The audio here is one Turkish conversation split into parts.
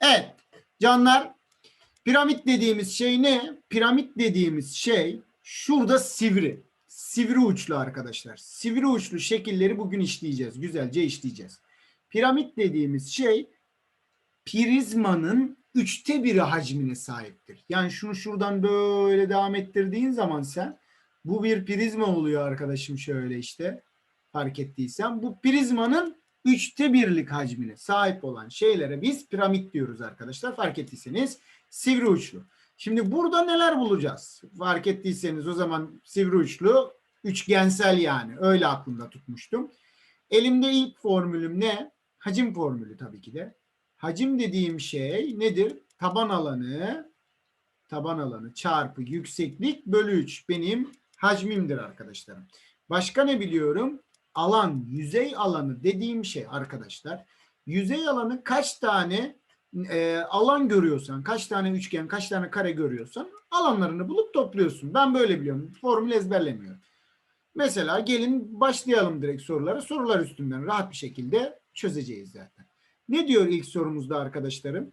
Evet canlar piramit dediğimiz şey ne? Piramit dediğimiz şey şurada sivri. Sivri uçlu arkadaşlar. Sivri uçlu şekilleri bugün işleyeceğiz. Güzelce işleyeceğiz. Piramit dediğimiz şey prizmanın üçte biri hacmine sahiptir. Yani şunu şuradan böyle devam ettirdiğin zaman sen bu bir prizma oluyor arkadaşım şöyle işte fark ettiysen. Bu prizmanın üçte birlik hacmine sahip olan şeylere biz piramit diyoruz arkadaşlar. Fark ettiyseniz sivri uçlu. Şimdi burada neler bulacağız? Fark ettiyseniz o zaman sivri uçlu üçgensel yani öyle aklımda tutmuştum. Elimde ilk formülüm ne? Hacim formülü tabii ki de. Hacim dediğim şey nedir? Taban alanı taban alanı çarpı yükseklik bölü 3 benim hacmimdir arkadaşlarım. Başka ne biliyorum? Alan, yüzey alanı dediğim şey arkadaşlar. Yüzey alanı kaç tane e, alan görüyorsan, kaç tane üçgen, kaç tane kare görüyorsan alanlarını bulup topluyorsun. Ben böyle biliyorum. Formül ezberlemiyorum. Mesela gelin başlayalım direkt sorulara. Sorular üstünden rahat bir şekilde çözeceğiz zaten. Ne diyor ilk sorumuzda arkadaşlarım?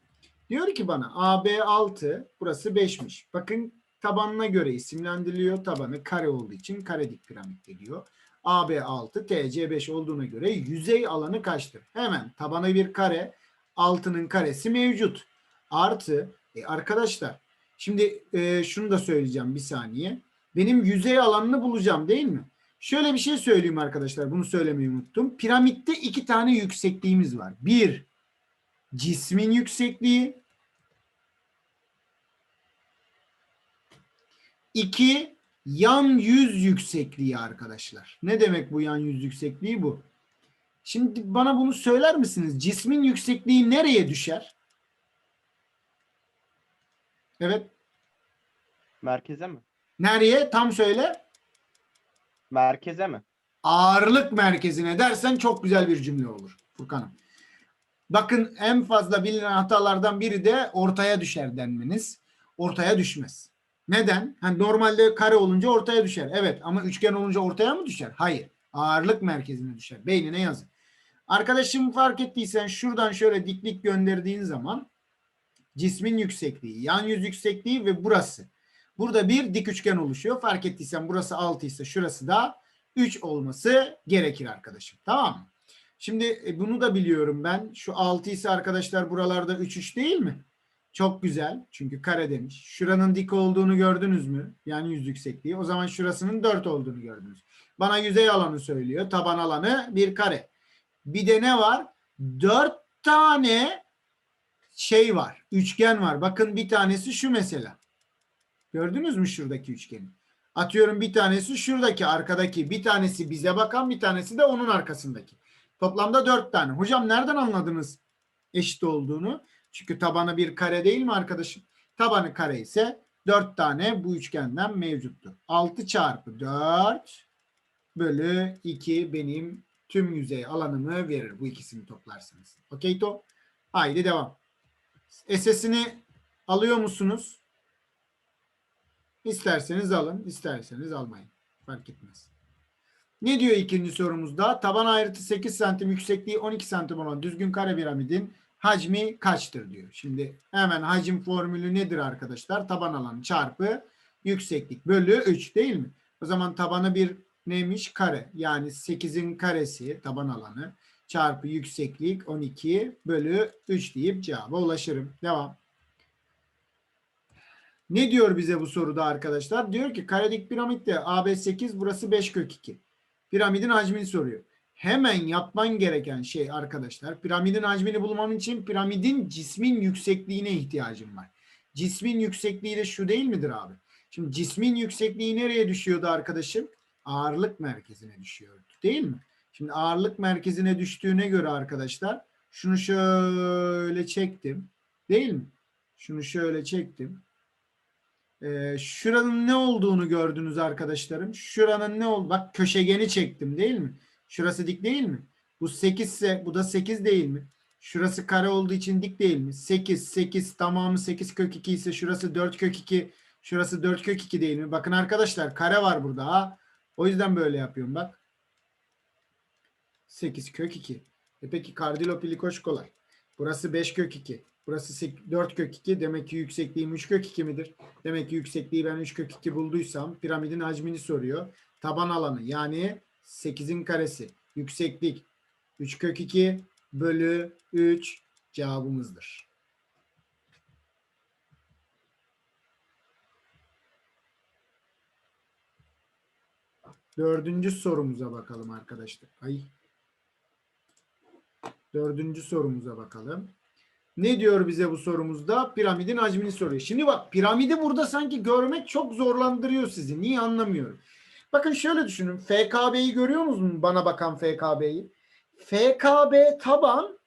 Diyor ki bana AB 6, burası 5'miş. Bakın tabanına göre isimlendiriliyor. Tabanı kare olduğu için kare dik piramit diyor. AB 6, TC 5 olduğuna göre yüzey alanı kaçtır? Hemen tabanı bir kare, altının karesi mevcut. Artı, e arkadaşlar şimdi e, şunu da söyleyeceğim bir saniye. Benim yüzey alanını bulacağım değil mi? Şöyle bir şey söyleyeyim arkadaşlar. Bunu söylemeyi unuttum. Piramitte iki tane yüksekliğimiz var. Bir, cismin yüksekliği. İki, yan yüz yüksekliği arkadaşlar. Ne demek bu yan yüz yüksekliği bu? Şimdi bana bunu söyler misiniz? Cismin yüksekliği nereye düşer? Evet. Merkeze mi? Nereye? Tam söyle. Merkeze mi? ağırlık merkezine dersen çok güzel bir cümle olur Furkan'ım. Bakın en fazla bilinen hatalardan biri de ortaya düşer denmeniz. Ortaya düşmez. Neden? Hani normalde kare olunca ortaya düşer. Evet ama üçgen olunca ortaya mı düşer? Hayır. Ağırlık merkezine düşer. Beynine yazın. Arkadaşım fark ettiysen şuradan şöyle diklik gönderdiğin zaman cismin yüksekliği, yan yüz yüksekliği ve burası. Burada bir dik üçgen oluşuyor. Fark ettiysen burası 6 ise şurası da 3 olması gerekir arkadaşım. Tamam mı? Şimdi e, bunu da biliyorum ben. Şu 6 ise arkadaşlar buralarda 3 3 değil mi? Çok güzel. Çünkü kare demiş. Şuranın dik olduğunu gördünüz mü? Yani yüz yüksekliği. O zaman şurasının 4 olduğunu gördünüz. Bana yüzey alanı söylüyor. Taban alanı bir kare. Bir de ne var? 4 tane şey var. Üçgen var. Bakın bir tanesi şu mesela. Gördünüz mü şuradaki üçgeni? Atıyorum bir tanesi şuradaki arkadaki bir tanesi bize bakan bir tanesi de onun arkasındaki. Toplamda dört tane. Hocam nereden anladınız eşit olduğunu? Çünkü tabanı bir kare değil mi arkadaşım? Tabanı kare ise dört tane bu üçgenden mevcuttur. 6 çarpı 4 bölü 2 benim tüm yüzey alanımı verir. Bu ikisini toplarsanız. Okey to? Haydi devam. SS'ini alıyor musunuz? İsterseniz alın, isterseniz almayın. Fark etmez. Ne diyor ikinci sorumuzda? Taban ayrıtı 8 santim, yüksekliği 12 santim olan düzgün kare piramidin hacmi kaçtır diyor. Şimdi hemen hacim formülü nedir arkadaşlar? Taban alanı çarpı yükseklik bölü 3 değil mi? O zaman tabanı bir neymiş? Kare. Yani 8'in karesi taban alanı çarpı yükseklik 12 bölü 3 deyip cevaba ulaşırım. Devam. Ne diyor bize bu soruda arkadaşlar? Diyor ki karedik piramitte AB 8 burası 5 kök 2. Piramidin hacmini soruyor. Hemen yapman gereken şey arkadaşlar piramidin hacmini bulmam için piramidin cismin yüksekliğine ihtiyacım var. Cismin yüksekliği de şu değil midir abi? Şimdi cismin yüksekliği nereye düşüyordu arkadaşım? Ağırlık merkezine düşüyordu değil mi? Şimdi ağırlık merkezine düştüğüne göre arkadaşlar şunu şöyle çektim değil mi? Şunu şöyle çektim. Ee, şuranın ne olduğunu gördünüz arkadaşlarım. Şuranın ne oldu? Bak köşegeni çektim değil mi? Şurası dik değil mi? Bu 8 ise bu da 8 değil mi? Şurası kare olduğu için dik değil mi? 8, 8 tamamı 8 kök 2 ise şurası 4 kök 2, şurası 4 kök 2 değil mi? Bakın arkadaşlar kare var burada ha. O yüzden böyle yapıyorum bak. 8 kök 2. E peki kardilopili koş kolay. Burası 5 kök 2. Burası 4 kök 2. Demek ki yüksekliğim 3 kök 2 midir? Demek ki yüksekliği ben 3 kök 2 bulduysam piramidin hacmini soruyor. Taban alanı yani 8'in karesi. Yükseklik 3 kök 2 bölü 3 cevabımızdır. Dördüncü sorumuza bakalım arkadaşlar. Ay. Dördüncü sorumuza bakalım. Ne diyor bize bu sorumuzda? Piramidin hacmini soruyor. Şimdi bak piramidi burada sanki görmek çok zorlandırıyor sizi. Niye anlamıyorum. Bakın şöyle düşünün. FKB'yi görüyor musunuz bana bakan FKB'yi? FKB taban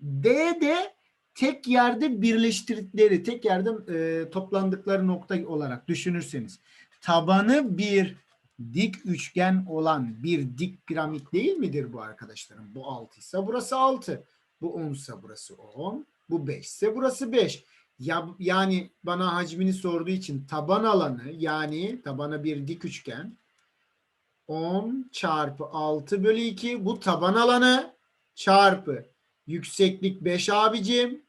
D'de tek yerde birleştirdikleri, tek yerde e, toplandıkları nokta olarak düşünürseniz tabanı bir dik üçgen olan bir dik piramit değil midir bu arkadaşlarım? Bu 6 ise burası 6. Bu 10 ise burası 10. Bu 5 ise burası 5. Ya, yani bana hacmini sorduğu için taban alanı yani tabana bir dik üçgen 10 çarpı 6 bölü 2 bu taban alanı çarpı yükseklik 5 abicim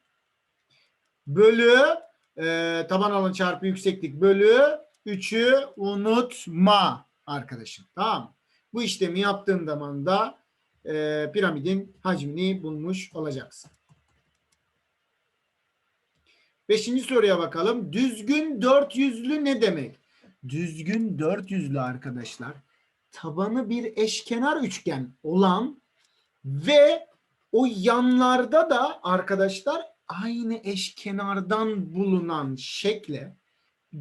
bölü e, taban alanı çarpı yükseklik bölü 3'ü unutma arkadaşım. Tamam? Bu işlemi yaptığın zaman da e, piramidin hacmini bulmuş olacaksın. Beşinci soruya bakalım. Düzgün dört yüzlü ne demek? Düzgün dört yüzlü arkadaşlar tabanı bir eşkenar üçgen olan ve o yanlarda da arkadaşlar aynı eşkenardan bulunan şekle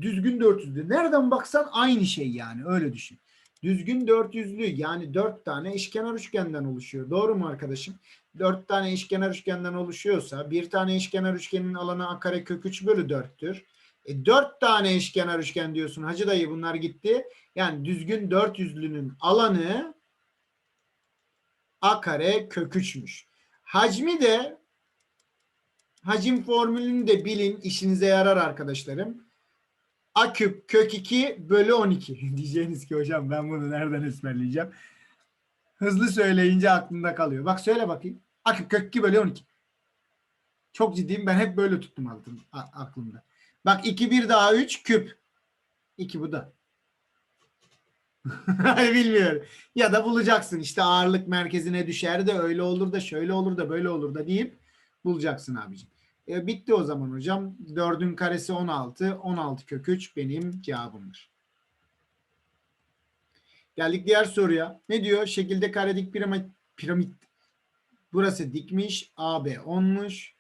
düzgün dört yüzlü. Nereden baksan aynı şey yani öyle düşün. Düzgün dört yüzlü yani dört tane eşkenar üçgenden oluşuyor. Doğru mu arkadaşım? Dört tane eşkenar üçgenden oluşuyorsa bir tane eşkenar üçgenin alanı a kare kök 3 bölü 4'tür. E, dört tane eşkenar üçgen diyorsun. Hacı dayı bunlar gitti. Yani düzgün dört yüzlünün alanı a kare kök 3'müş. Hacmi de hacim formülünü de bilin. işinize yarar arkadaşlarım. A küp kök 2 bölü 12. Diyeceğiniz ki hocam ben bunu nereden ezberleyeceğim? Hızlı söyleyince aklında kalıyor. Bak söyle bakayım. A küp kök 2 bölü 12. Çok ciddiyim ben hep böyle tuttum aklımda. Bak 2 1 daha 3 küp. 2 bu da. Bilmiyorum. Ya da bulacaksın işte ağırlık merkezine düşer de öyle olur da şöyle olur da böyle olur da deyip bulacaksın abicim. E, bitti o zaman hocam. 4'ün karesi 16. 16 kök 3 benim cevabımdır. Geldik diğer soruya. Ne diyor? Şekilde karedik piramit, piramit. Burası dikmiş. AB 10'muş.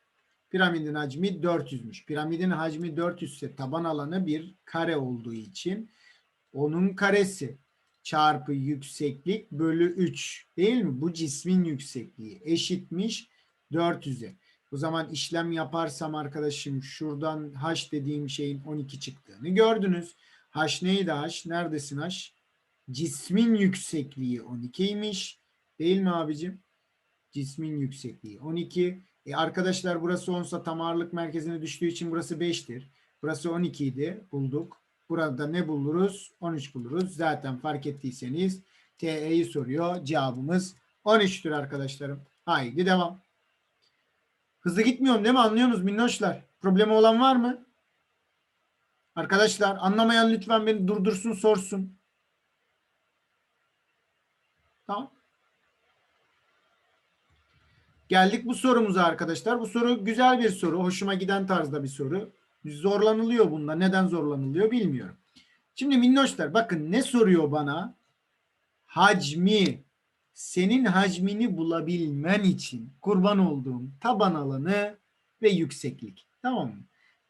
Piramidin hacmi 400'müş. Piramidin hacmi 400 ise taban alanı bir kare olduğu için onun karesi çarpı yükseklik bölü 3 değil mi? Bu cismin yüksekliği eşitmiş 400'e. O zaman işlem yaparsam arkadaşım şuradan h dediğim şeyin 12 çıktığını gördünüz. H neydi h? Neredesin h? Cismin yüksekliği 12'ymiş. Değil mi abicim? Cismin yüksekliği 12. E arkadaşlar burası 10 sa tam ağırlık merkezine düştüğü için burası 5'tir. Burası 12 idi. Bulduk. Burada ne buluruz? 13 buluruz. Zaten fark ettiyseniz TE'yi soruyor. Cevabımız 13'tür arkadaşlarım. Haydi devam. Hızlı gitmiyorum değil mi? Anlıyorsunuz minnoşlar. Problemi olan var mı? Arkadaşlar anlamayan lütfen beni durdursun sorsun. Tamam. Geldik bu sorumuza arkadaşlar. Bu soru güzel bir soru. Hoşuma giden tarzda bir soru. Zorlanılıyor bunda. Neden zorlanılıyor bilmiyorum. Şimdi minnoşlar bakın ne soruyor bana? Hacmi. Senin hacmini bulabilmen için kurban olduğum taban alanı ve yükseklik. Tamam mı?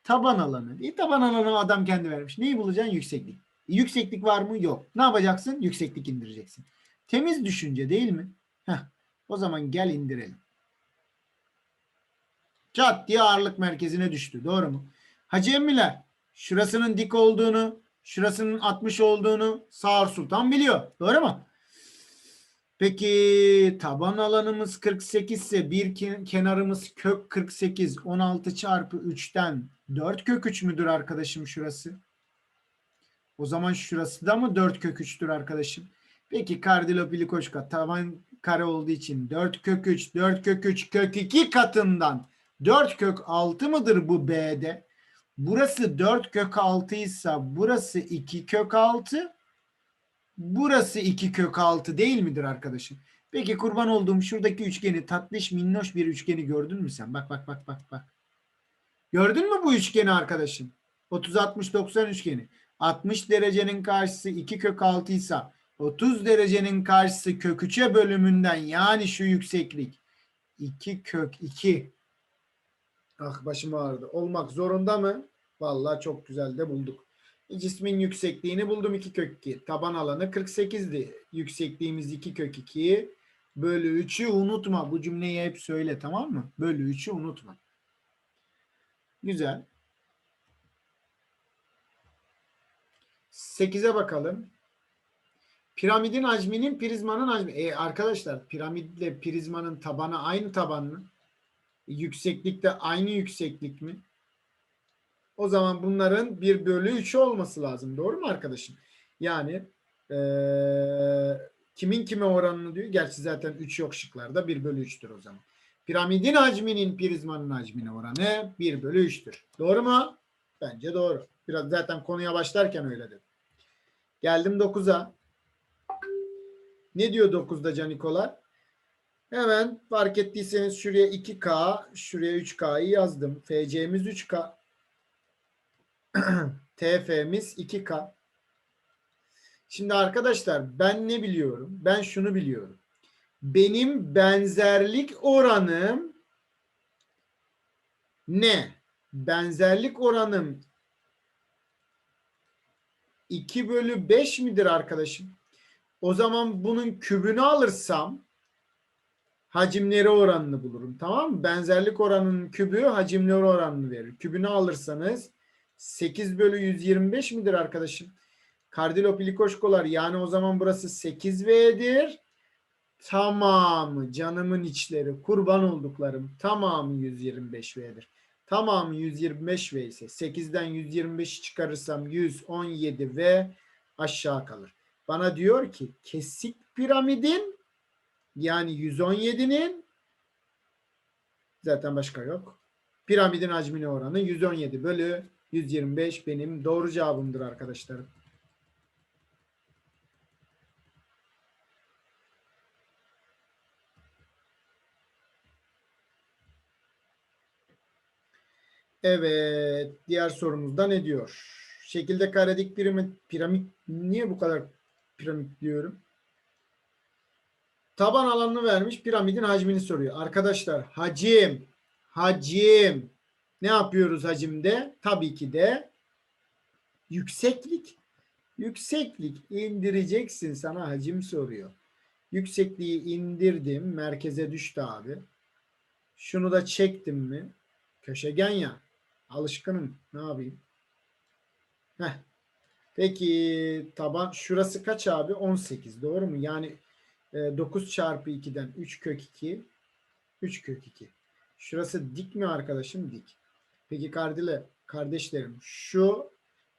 Taban alanı. E, taban alanı adam kendi vermiş. Neyi bulacaksın? Yükseklik. E, yükseklik var mı? Yok. Ne yapacaksın? Yükseklik indireceksin. Temiz düşünce değil mi? Heh. O zaman gel indirelim. Çat diye ağırlık merkezine düştü. Doğru mu? Hacı emmiler şurasının dik olduğunu, şurasının 60 olduğunu Sağır Sultan biliyor. Doğru mu? Peki taban alanımız 48 ise bir ke- kenarımız kök 48 16 çarpı 3'ten 4 kök 3 müdür arkadaşım şurası? O zaman şurası da mı 4 kök 3'tür arkadaşım? Peki kardilopilikoşka taban kare olduğu için 4 kök 3 4 kök 3 kök 2 katından 4 kök 6 mıdır bu B'de? Burası 4 kök 6 ise burası 2 kök 6. Burası 2 kök 6 değil midir arkadaşım? Peki kurban olduğum şuradaki üçgeni tatlış minnoş bir üçgeni gördün mü sen? Bak bak bak bak bak. Gördün mü bu üçgeni arkadaşım? 30 60 90 üçgeni. 60 derecenin karşısı 2 kök 6 ise 30 derecenin karşısı kök 3'e bölümünden yani şu yükseklik 2 kök 2. Ah başım ağrıdı. Olmak zorunda mı? Vallahi çok güzel de bulduk. Cismin yüksekliğini buldum 2 kök 2. Taban alanı 48'di. Yüksekliğimiz 2 kök 2 bölü 3'ü unutma. Bu cümleyi hep söyle tamam mı? Bölü 3'ü unutma. Güzel. 8'e bakalım. Piramidin hacminin prizmanın hacmi. E arkadaşlar piramidle prizmanın tabanı aynı taban mı? Yükseklikte aynı yükseklik mi? O zaman bunların 1 bölü 3'ü olması lazım. Doğru mu arkadaşım? Yani eee, kimin kime oranını diyor. Gerçi zaten 3 yok şıklarda. 1 bölü 3'tür o zaman. Piramidin hacminin prizmanın hacmine oranı 1 bölü 3'tür. Doğru mu? Bence doğru. Biraz zaten konuya başlarken öyle dedim. Geldim 9'a. Ne diyor 9'da Canikolar? Hemen fark ettiyseniz şuraya 2K, şuraya 3K'yı yazdım. FC'miz 3K. TF'miz 2K. Şimdi arkadaşlar ben ne biliyorum? Ben şunu biliyorum. Benim benzerlik oranım ne? Benzerlik oranım 2 bölü 5 midir arkadaşım? O zaman bunun kübünü alırsam hacimleri oranını bulurum. Tamam mı? Benzerlik oranının kübü hacimleri oranını verir. Kübünü alırsanız 8 bölü 125 midir arkadaşım? Kardilopilikoşkolar yani o zaman burası 8V'dir. Tamamı canımın içleri kurban olduklarım tamamı 125V'dir. Tamamı 125V ise 8'den 125'i çıkarırsam 117 V aşağı kalır. Bana diyor ki kesik piramidin yani 117'nin zaten başka yok. Piramidin hacmine oranı 117 bölü 125 benim doğru cevabımdır arkadaşlarım. Evet, diğer sorumuzda ne diyor? Şekilde karedik piramit, piramit niye bu kadar piramit diyorum? Taban alanını vermiş, piramidin hacmini soruyor. Arkadaşlar, hacim, hacim. Ne yapıyoruz hacimde? Tabii ki de yükseklik. Yükseklik indireceksin sana hacim soruyor. Yüksekliği indirdim, merkeze düştü abi. Şunu da çektim mi? Köşegen ya. Alışkınım. Ne yapayım? Heh. Peki taban şurası kaç abi? 18. Doğru mu? Yani 9 çarpı 2'den 3 kök 2 3 kök 2. Şurası dik mi arkadaşım? Dik. Peki kardile kardeşlerim şu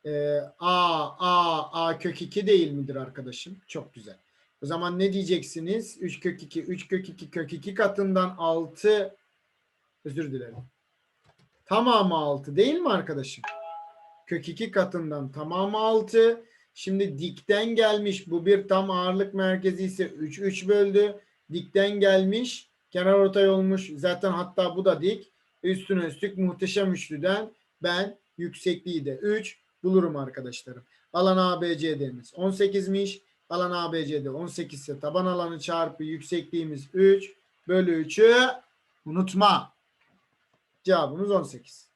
e, a a a kök 2 değil midir arkadaşım? Çok güzel. O zaman ne diyeceksiniz? 3 kök 2 3 kök 2 kök 2 katından 6 özür dilerim. Tamamı 6 değil mi arkadaşım? Kök 2 katından tamamı 6. Şimdi dikten gelmiş. Bu bir tam ağırlık merkezi ise 3 3 böldü. Dikten gelmiş. Kenar ortay olmuş. Zaten hatta bu da dik. Üstüne üstlük muhteşem üçlüden ben yüksekliği de 3 bulurum arkadaşlarım. Alan ABCD'miz 18'miş. Alan ABCD 18 ise taban alanı çarpı yüksekliğimiz 3 bölü 3'ü unutma. Cevabımız 18.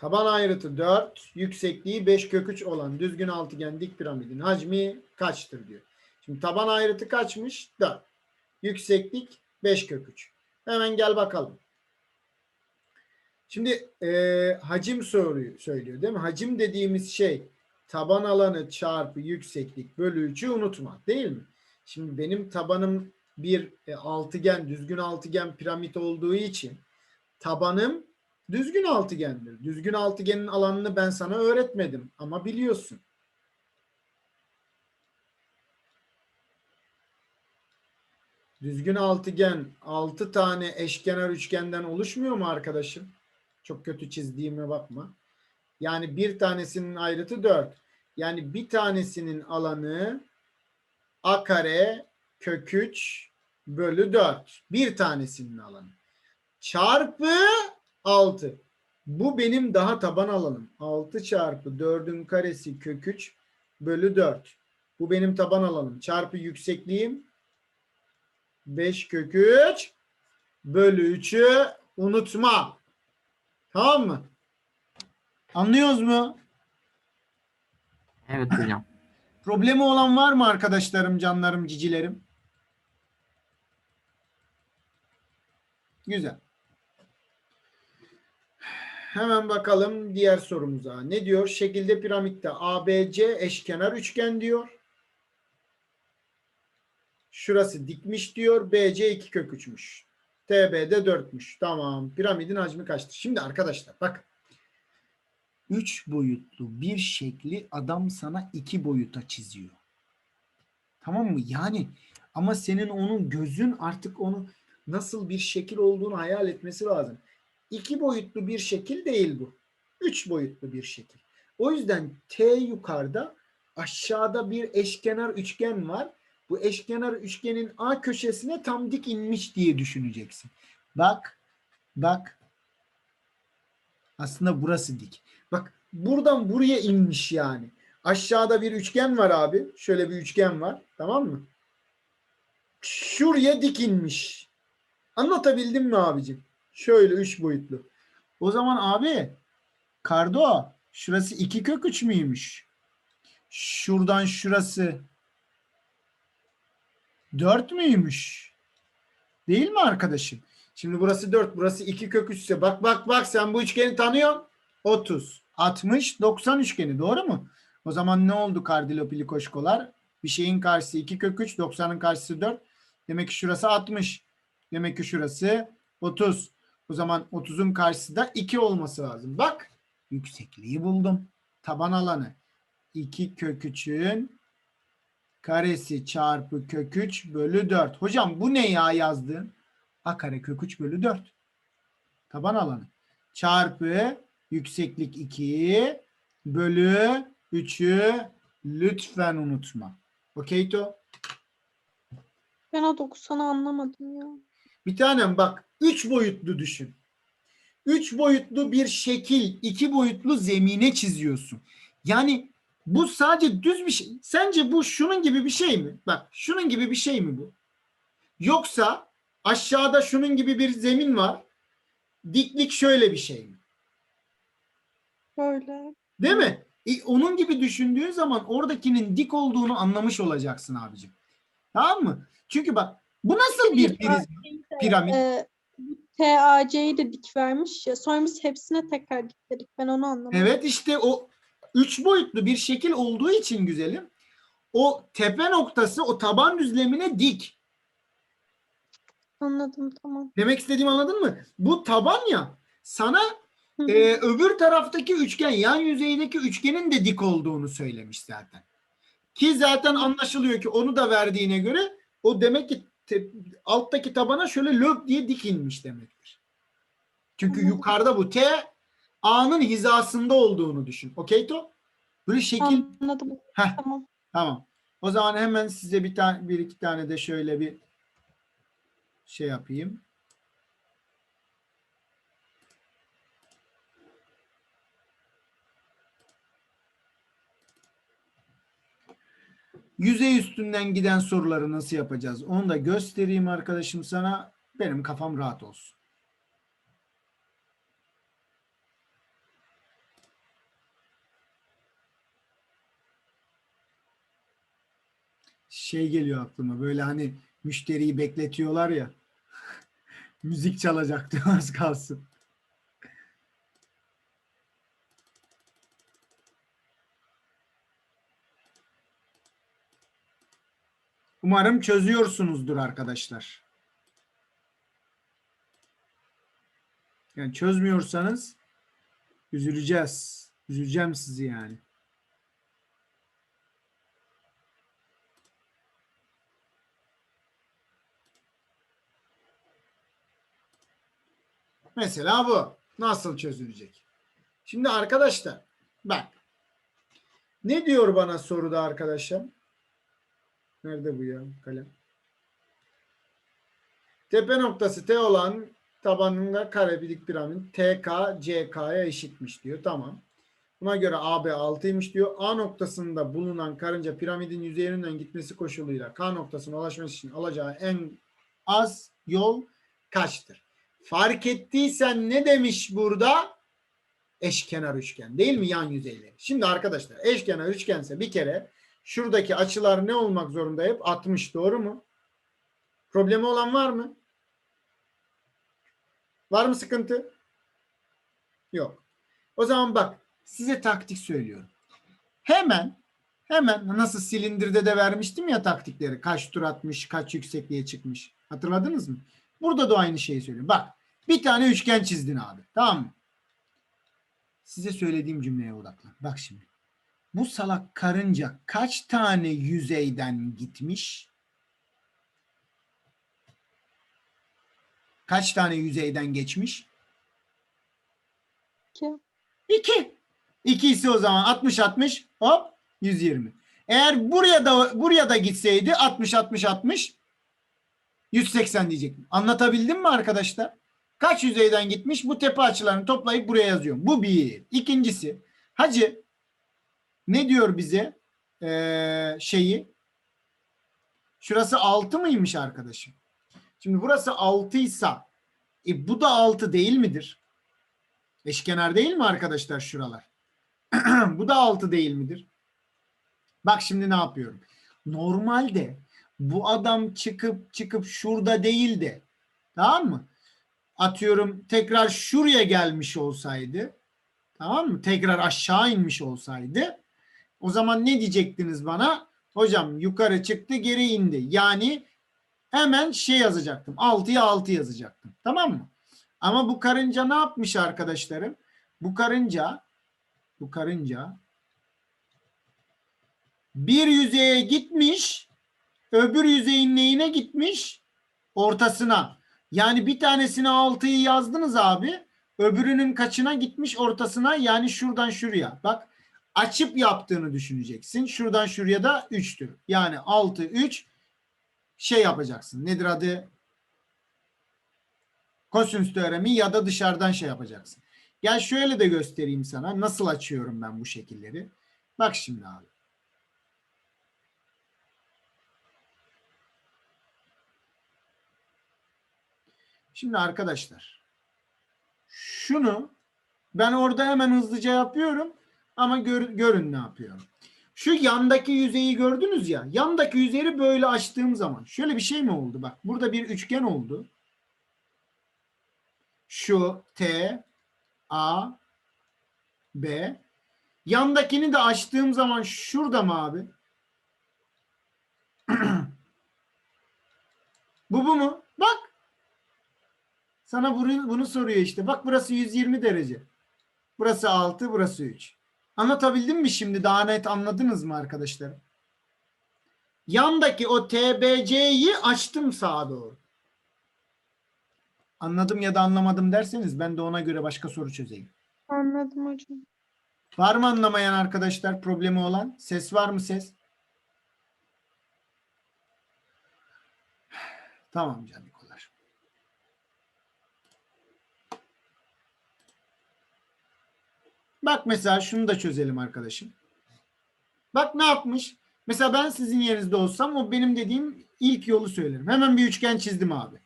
Taban ayrıtı 4, yüksekliği 5 kök 3 olan düzgün altıgen dik piramidin hacmi kaçtır diyor. Şimdi taban ayrıtı kaçmış? 4. Yükseklik 5 kök 3. Hemen gel bakalım. Şimdi e, hacim soruyu söylüyor değil mi? Hacim dediğimiz şey taban alanı çarpı yükseklik bölü 3'ü unutma değil mi? Şimdi benim tabanım bir e, altıgen, düzgün altıgen piramit olduğu için tabanım düzgün altıgendir. Düzgün altıgenin alanını ben sana öğretmedim ama biliyorsun. Düzgün altıgen 6 tane eşkenar üçgenden oluşmuyor mu arkadaşım? Çok kötü çizdiğime bakma. Yani bir tanesinin ayrıtı 4. Yani bir tanesinin alanı a kare kök 3 bölü 4. Bir tanesinin alanı. Çarpı 6. Bu benim daha taban alanım. 6 çarpı 4'ün karesi kök 3 bölü 4. Bu benim taban alanım. Çarpı yüksekliğim 5 kök 3 bölü 3'ü unutma. Tamam mı? Anlıyoruz mu? Evet hocam. Problemi olan var mı arkadaşlarım, canlarım, cicilerim? Güzel. Hemen bakalım diğer sorumuza. Ne diyor? Şekilde piramitte ABC eşkenar üçgen diyor. Şurası dikmiş diyor. BC 2 kök 3'müş. TB'de 4'müş. Tamam. Piramidin hacmi kaçtır? Şimdi arkadaşlar bak. 3 boyutlu bir şekli adam sana 2 boyuta çiziyor. Tamam mı? Yani ama senin onun gözün artık onu nasıl bir şekil olduğunu hayal etmesi lazım. 2 boyutlu bir şekil değil bu. 3 boyutlu bir şekil. O yüzden T yukarıda aşağıda bir eşkenar üçgen var. Bu eşkenar üçgenin A köşesine tam dik inmiş diye düşüneceksin. Bak, bak. Aslında burası dik. Bak buradan buraya inmiş yani. Aşağıda bir üçgen var abi. Şöyle bir üçgen var. Tamam mı? Şuraya dik inmiş. Anlatabildim mi abicim? Şöyle üç boyutlu. O zaman abi Kardo şurası iki kök üç müymüş? Şuradan şurası dört müymüş? Değil mi arkadaşım? Şimdi burası 4, burası 2 kök 3 ise bak bak bak sen bu üçgeni tanıyorsun. 30, 60, 90 üçgeni doğru mu? O zaman ne oldu kardilopilikoşkolar? Bir şeyin karşısı 2 kök 3, 90'ın karşısı 4. Demek ki şurası 60. Demek ki şurası 30. O zaman 30'un karşısı da 2 olması lazım. Bak yüksekliği buldum. Taban alanı 2 kök 3'ün karesi çarpı kök 3 bölü 4. Hocam bu ne ya yazdığın? A kare kök 3 bölü 4. Taban alanı. Çarpı yükseklik 2 bölü 3'ü lütfen unutma. Okey to? Ben o 90'ı anlamadım ya. Bir tanem bak 3 boyutlu düşün. 3 boyutlu bir şekil, 2 boyutlu zemine çiziyorsun. Yani bu sadece düz bir şey. Sence bu şunun gibi bir şey mi? Bak şunun gibi bir şey mi bu? Yoksa aşağıda şunun gibi bir zemin var. Diklik şöyle bir şey mi? Böyle. Değil mi? E, onun gibi düşündüğün zaman oradakinin dik olduğunu anlamış olacaksın abicim. Tamam mı? Çünkü bak bu nasıl bir prizma? Piramit. Ee, TAC'yi de dik vermiş ya. Sonra biz hepsine tekrar dikledik. Ben onu anlamadım. Evet işte o üç boyutlu bir şekil olduğu için güzelim. O tepe noktası o taban düzlemine dik. Anladım tamam. Demek istediğimi anladın mı? Bu taban ya sana Hı hı. e, öbür taraftaki üçgen yan yüzeydeki üçgenin de dik olduğunu söylemiş zaten. Ki zaten anlaşılıyor ki onu da verdiğine göre o demek ki te- alttaki tabana şöyle löp diye dik inmiş demektir. Çünkü yukarıda bu T A'nın hizasında olduğunu düşün. Okey to? Böyle şekil Anladım. Heh. Tamam. Tamam. O zaman hemen size bir tane bir iki tane de şöyle bir şey yapayım. Yüzey üstünden giden soruları nasıl yapacağız? Onu da göstereyim arkadaşım sana. Benim kafam rahat olsun. şey geliyor aklıma böyle hani müşteriyi bekletiyorlar ya müzik çalacaktı az kalsın. Umarım çözüyorsunuzdur arkadaşlar. Yani çözmüyorsanız üzüleceğiz. Üzüleceğim sizi yani. Mesela bu. Nasıl çözülecek? Şimdi arkadaşlar bak. Ne diyor bana soruda arkadaşım? Nerede bu ya kalem? Tepe noktası T olan tabanında kare bir dik piramit TK CK'ya eşitmiş diyor. Tamam. Buna göre AB 6'ymış diyor. A noktasında bulunan karınca piramidin yüzeyinden gitmesi koşuluyla K noktasına ulaşması için alacağı en az yol kaçtır? Fark ettiysen ne demiş burada? Eşkenar üçgen değil mi yan yüzeyleri? Şimdi arkadaşlar eşkenar üçgense bir kere şuradaki açılar ne olmak zorunda hep 60 doğru mu? Problemi olan var mı? Var mı sıkıntı? Yok. O zaman bak size taktik söylüyorum. Hemen hemen nasıl silindirde de vermiştim ya taktikleri. Kaç tur atmış, kaç yüksekliğe çıkmış. Hatırladınız mı? Burada da aynı şeyi söylüyorum. Bak bir tane üçgen çizdin abi. Tamam mı? Size söylediğim cümleye odaklan. Bak şimdi. Bu salak karınca kaç tane yüzeyden gitmiş? Kaç tane yüzeyden geçmiş? İki. 2. 2 ise o zaman 60 60 hop 120. Eğer buraya da buraya da gitseydi 60 60 60 180 diyecektim. Anlatabildim mi arkadaşlar? Kaç yüzeyden gitmiş? Bu tepe açılarını toplayıp buraya yazıyorum. Bu bir. İkincisi hacı ne diyor bize Ee, şeyi? Şurası 6 mıymış arkadaşım? Şimdi burası 6 ise e, bu da 6 değil midir? Eşkenar değil mi arkadaşlar şuralar? bu da 6 değil midir? Bak şimdi ne yapıyorum? Normalde bu adam çıkıp çıkıp şurada değil de tamam mı? Atıyorum tekrar şuraya gelmiş olsaydı tamam mı? Tekrar aşağı inmiş olsaydı o zaman ne diyecektiniz bana? Hocam yukarı çıktı geri indi. Yani hemen şey yazacaktım. 6'ya 6 yazacaktım. Tamam mı? Ama bu karınca ne yapmış arkadaşlarım? Bu karınca bu karınca bir yüzeye gitmiş öbür yüzeyin neyine gitmiş? Ortasına. Yani bir tanesine 6'yı yazdınız abi. Öbürünün kaçına gitmiş ortasına yani şuradan şuraya. Bak açıp yaptığını düşüneceksin. Şuradan şuraya da 3'tür. Yani 6 3 şey yapacaksın. Nedir adı? Kosinüs teoremi ya da dışarıdan şey yapacaksın. Gel şöyle de göstereyim sana. Nasıl açıyorum ben bu şekilleri. Bak şimdi abi. Şimdi arkadaşlar şunu ben orada hemen hızlıca yapıyorum ama gör, görün ne yapıyorum. Şu yandaki yüzeyi gördünüz ya. Yandaki yüzeyi böyle açtığım zaman şöyle bir şey mi oldu? Bak burada bir üçgen oldu. Şu T A B yandakini de açtığım zaman şurada mı abi? bu bu mu? Bak. Sana bunu, bunu soruyor işte. Bak burası 120 derece. Burası 6, burası 3. Anlatabildim mi şimdi? Daha net anladınız mı arkadaşlar? Yandaki o TBC'yi açtım sağa doğru. Anladım ya da anlamadım derseniz ben de ona göre başka soru çözeyim. Anladım hocam. Var mı anlamayan arkadaşlar problemi olan? Ses var mı ses? Tamam canikolar. Bak mesela şunu da çözelim arkadaşım. Bak ne yapmış? Mesela ben sizin yerinizde olsam o benim dediğim ilk yolu söylerim. Hemen bir üçgen çizdim abi.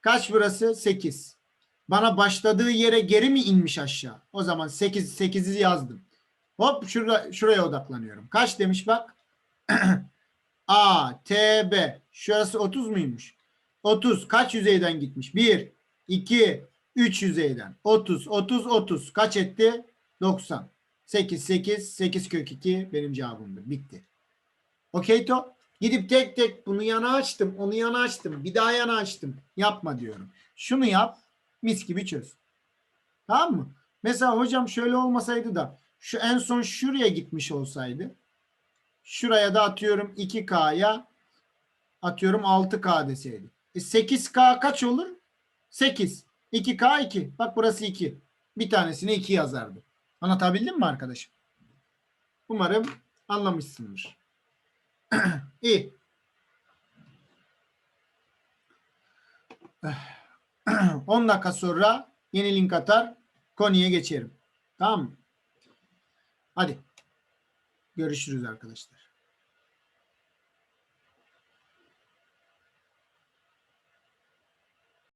Kaç burası? 8. Bana başladığı yere geri mi inmiş aşağı? O zaman 8 8'i yazdım. Hop şuraya, şuraya odaklanıyorum. Kaç demiş bak? A, T, B. Şurası 30 muymuş? 30. Kaç yüzeyden gitmiş? 1, 2, 3 yüzeyden. 30, 30, 30. Kaç etti? 90. 8, 8, 8 kök 2 benim cevabımdır. Bitti. Okey to? Gidip tek tek bunu yana açtım, onu yana açtım, bir daha yana açtım. Yapma diyorum. Şunu yap, mis gibi çöz. Tamam mı? Mesela hocam şöyle olmasaydı da şu en son şuraya gitmiş olsaydı şuraya da atıyorum 2K'ya atıyorum 6K deseydi. E 8K kaç olur? 8. 2K 2. Bak burası 2. Bir tanesine 2 yazardı. Anlatabildim mi arkadaşım? Umarım anlamışsındır. İyi. 10 dakika sonra yeni link atar konuya geçerim. Tamam mı? Hadi. Görüşürüz arkadaşlar.